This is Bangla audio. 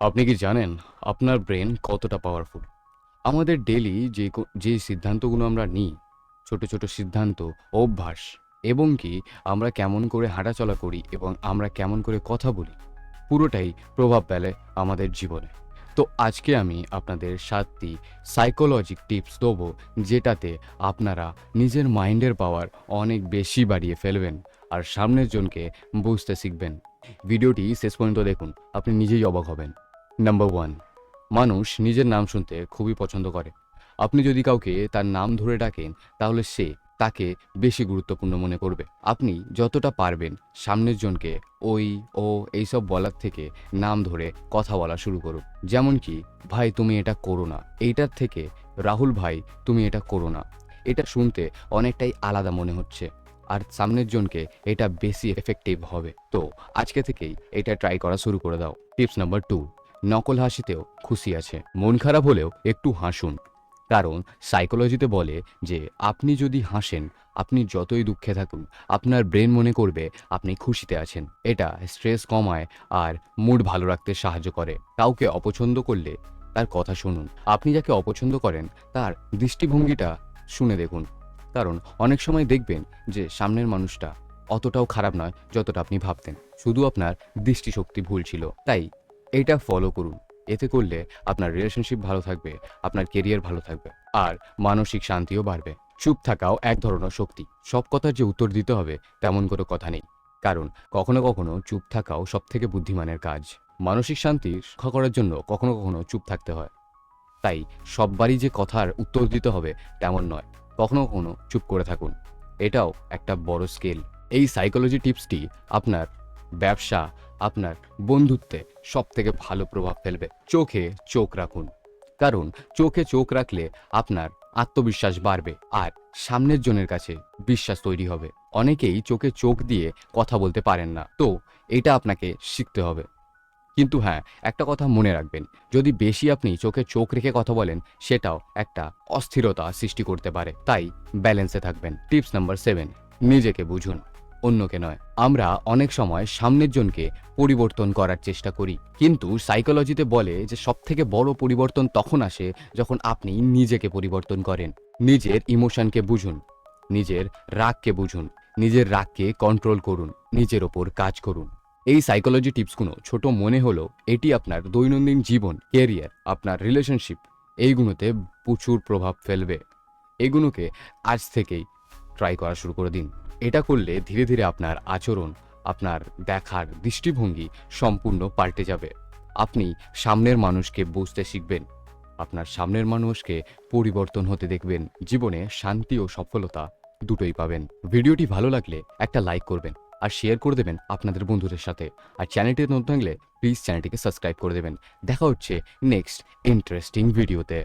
আপনি কি জানেন আপনার ব্রেন কতটা পাওয়ারফুল আমাদের ডেলি যে যে সিদ্ধান্তগুলো আমরা নিই, ছোট ছোট সিদ্ধান্ত, অভ্যাস, এবং কি আমরা কেমন করে হাঁটাচলা করি এবং আমরা কেমন করে কথা বলি, পুরোটাই প্রভাব ফেলে আমাদের জীবনে। তো আজকে আমি আপনাদের সাতটি সাইকোলজিক টিপস দেবো, যেটাতে আপনারা নিজের মাইন্ডের পাওয়ার অনেক বেশি বাড়িয়ে ফেলবেন আর সামনের জনকে বুঝতে শিখবেন। ভিডিওটি শেষ পর্যন্ত দেখুন, আপনি নিজেই অবাক হবেন। নাম্বার ওয়ান মানুষ নিজের নাম শুনতে খুবই পছন্দ করে। আপনি যদি কাউকে তার নাম ধরে ডাকেন, তাহলে সে তাকে বেশি গুরুত্বপূর্ণ মনে করবে। আপনি যতটা পারবেন সামনের জনকে ওই, ও, এইসব বলার থেকে নাম ধরে কথা বলা শুরু করুন। যেমন কি, ভাই, তুমি এটা করো না। এইটার থেকে, রাহুল ভাই, তুমি এটা করো না। এটা শুনতে অনেকটাই আলাদা মনে হচ্ছে। আর সামনের জনকে এটা বেশি এফেক্টিভ হবে। তো আজকে থেকেই এটা ট্রাই করা শুরু করে দাও। টিপস নাম্বার টু নকল হাসিতেও খুশি আছে। মন খারাপ হলেও একটু হাসুন। কারণ সাইকোলজিতে বলে যে, আপনি যদি হাসেন, আপনি যতই দুঃখে থাকুন, আপনার ব্রেন মনে করবে আপনি খুশিতে আছেন। এটা স্ট্রেস কমায় আর মুড ভালো রাখতে সাহায্য করে। কাউকে অপছন্দ করলে তার কথা শুনুন। আপনি যাকে অপছন্দ করেন, তার দৃষ্টিভঙ্গিটা শুনে দেখুন। কারণ অনেক সময় দেখবেন যে, সামনের মানুষটা অতটাও খারাপ নয় যতটা আপনি ভাবতেন। শুধু আপনার দৃষ্টিশক্তি ভুল ছিল। তাই এটা ফলো করুন। এতে করলে আপনার রিলেশনশিপ ভালো থাকবে, আপনার কেরিয়ার ভালো থাকবে, আর মানসিক শান্তিও বাড়বে। চুপ থাকাও এক ধরনের শক্তি। সব কথার যে উত্তর দিতে হবে, তেমন কোনো কথা নেই। কারণ কখনো কখনো চুপ থাকাও সব থেকে বুদ্ধিমানের কাজ। মানসিক শান্তি রক্ষা করার জন্য কখনো কখনো চুপ থাকতে হয়। তাই সববারই যে কথার উত্তর দিতে হবে, তেমন নয়। কখনো কখনো চুপ করে থাকুন। এটাও একটা বড় স্কেল এই সাইকোলজি টিপসটি আপনার ব্যবসা আপনার বন্ধুত্বে সব থেকে ভালো প্রভাব ফেলবে। চোখে চোখ রাখুন। কারণ চোখে চোখ রাখলে আপনার আত্মবিশ্বাস বাড়বে আর সামনের জনের কাছে বিশ্বাস তৈরি হবে। অনেকেই চোখে চোখ দিয়ে কথা বলতে পারেন না। তো এটা আপনাকে শিখতে হবে। কিন্তু হ্যাঁ একটা কথা মনে রাখবেন। যদি বেশি আপনি চোখে চোখ রেখে কথা বলেন, সেটাও একটা অস্থিরতা সৃষ্টি করতে পারে। তাই ব্যালেন্সে থাকবেন। টিপস নাম্বার সেভেন, নিজেকে বুঝুন। অন্যকে নয়। আমরা অনেক সময় সামনের জনকে পরিবর্তন করার চেষ্টা করি। কিন্তু সাইকোলজিতে বলে যে সব থেকে বড় পরিবর্তন তখন আসে যখন আপনি নিজেকে পরিবর্তন করেন। নিজের ইমোশনকে বুঝুন। নিজের রাগকে বুঝুন। নিজের রাগকে কন্ট্রোল করুন। নিজের ওপর কাজ করুন। এই সাইকোলজি টিপসগুলো ছোট মনে হলো এটি আপনার দৈনন্দিন জীবন কেরিয়ার আপনার রিলেশনশিপ এইগুলোতে প্রচুর প্রভাব ফেলবে। এগুলোকে আজ থেকেই ট্রাই করা শুরু করে দিন। এটা করলে ধীরে ধীরে আপনার আচরণ, আপনার দেখার দৃষ্টিভঙ্গি সম্পূর্ণ পাল্টে যাবে। আপনি সামনের মানুষকে বুঝতে শিখবেন। আপনার সামনের মানুষকে পরিবর্তন হতে দেখবেন। জীবনে শান্তি ও সফলতা দুটোই পাবেন। ভিডিওটি ভালো লাগলে একটা লাইক করবেন আর শেয়ার করে দেবেন আপনাদের বন্ধুদের সাথে। আর চ্যানেলটি নতুন থাকলে প্লিজ চ্যানেলটিকে সাবস্ক্রাইব করে দেবেন। দেখা হচ্ছে নেক্সট ইন্টারেস্টিং ভিডিওতে।